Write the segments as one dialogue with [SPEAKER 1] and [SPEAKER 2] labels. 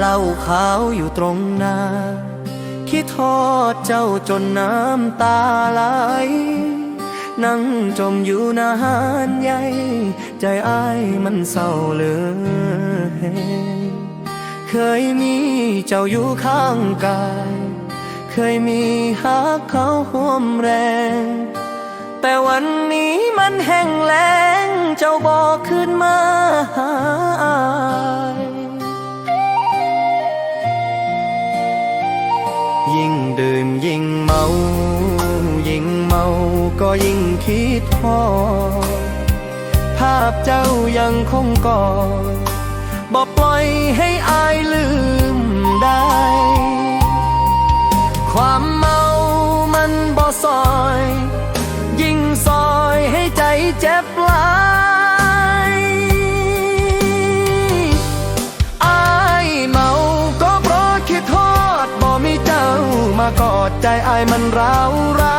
[SPEAKER 1] เล่าข่าวอยู่ตรงหน้า คิดทอดเจ้าจนน้ำตาไหล นั่งจมอยู่นานใหญ่ ใจอ้ายมันเศร้าเหลยเคยมีเจ้าอยู่ข้างกาย เคยมีหักเขาห่วมแรง แต่วันนี้มันแห้งแล้ง เจ้าบอกขึ้นมาหา เมาก็ยิ่งคิดทอดภาพเจ้ายังคงกอดบอกปล่อยให้อายลืมได้ ความเมามันบ่ซอย ยิ่งซอยให้ใจเจ็บลายอายเมาก็เพราะคิดโทษบ่มีเจ้ามากอดใจอายมันร้าวร้า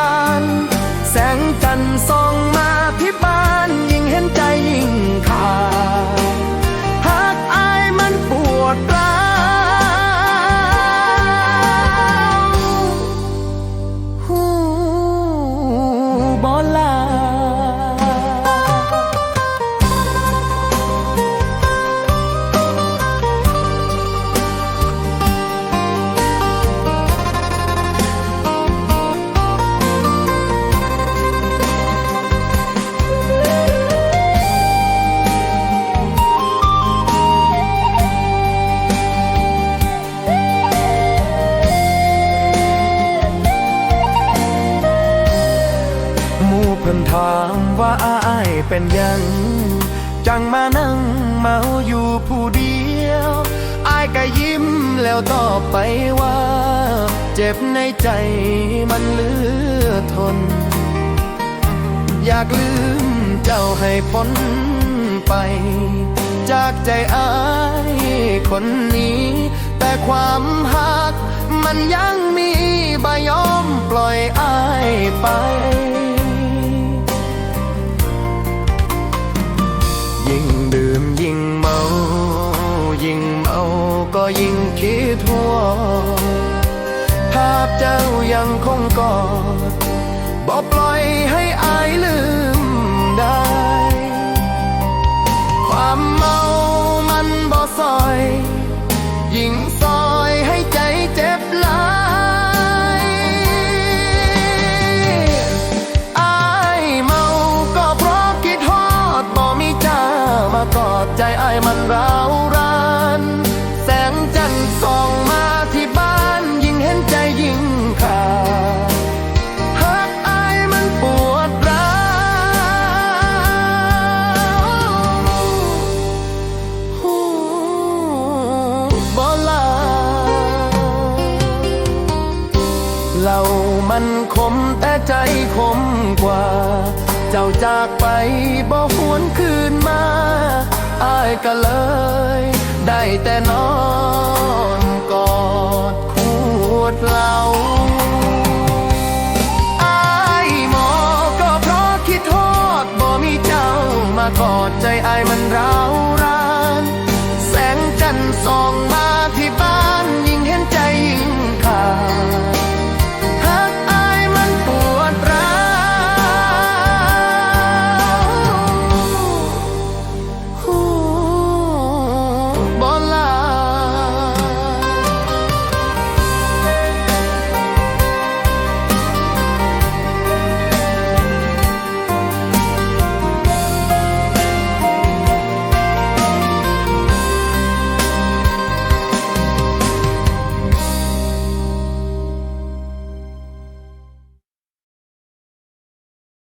[SPEAKER 1] เพิ่นถามว่าอายเป็นยัง จังมานั่งเมาอยู่ผู้เดียวอายก็ยิ้มแล้วตอบไปว่า เจ็บในใจมันเหลือทน อยากลืมเจ้าให้พ้นไป จากใจอายคนนี้ แต่ความหักมันยังมีบายอมปล่อยอายไป ยิ่งดื่มยิ่งเมา ยิ่งเมาก็ยิ่งคิดหัวภาพเจ้ายังคงกอดบอกปล่อยให้อายลืม มันร้าวรานแสงจันทร์ส่องมาที่บ้านยิ่งเห็นใจยิ่งขาดหากอายมันปวดร้าวหูบ่ลาเรามันคมแต่ใจคมกว่า เจ้าจากไปบ่หวนคืนมา อายก็เลย ได้แต่นอนกอดคูดเรา